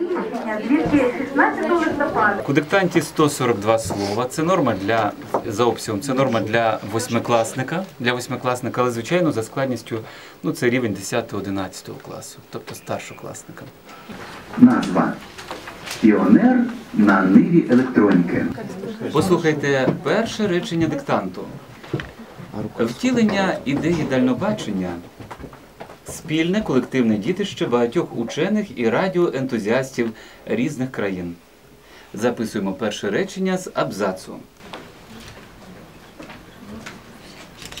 рішення 216 листопада. У диктанті 142 слова. Це норма для за обсягом, це норма для восьмикласника, для восьмикласника, але звичайно за складністю ну це рівень 10-11 класу, тобто старшокласника. Назва Піонер на ниві електроніки. Послухайте перше речення диктанту. Втілення ідеї дальнобачення спільне колективне дітище багатьох учених і радіоентузіастів різних країн. Записуємо перше речення з абзацу.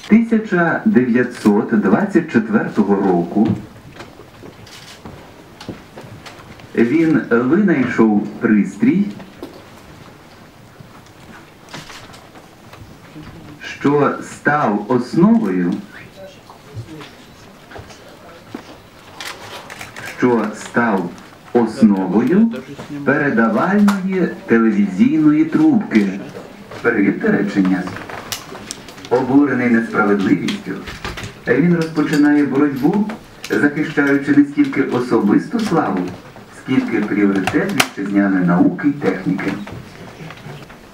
1924 року він винайшов пристрій, що став основою, що став основою передавальної телевізійної трубки. Перевірте речення. Обурений несправедливістю, він розпочинає боротьбу, захищаючи не стільки особисту славу, скільки пріоритет вітчизняної науки й техніки.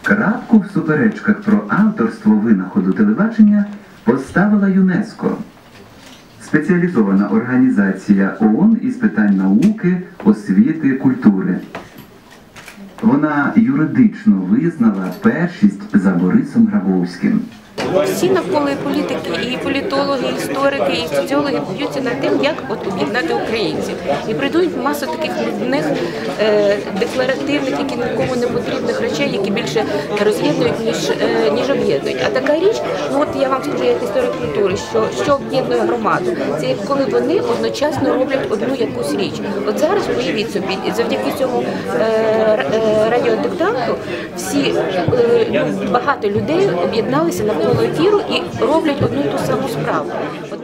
Крапку в суперечках про авторство винаходу телебачення поставила ЮНЕСКО, спеціалізована організація ООН із питань науки, освіти, культури. Вона юридично визнала першість за Борисом Грабовським. Всі навколо політики, і політологи, і історики, і соціологи б'ються над тим, як от об'єднати українців. І прийдуть масу таких нудних, е, декларативних, які нікому не потрібних речей, які більше роз'єднують, ніж, е, ніж об'єднують. А така річ, ну от я вам скажу як історик культури, що, що об'єднує громаду. Це як коли вони одночасно роблять одну якусь річ. От зараз уявіть собі, завдяки цьому е, радіодиктанту всі ну, багато людей об'єдналися навколо ефіру і роблять одну і ту саму справу.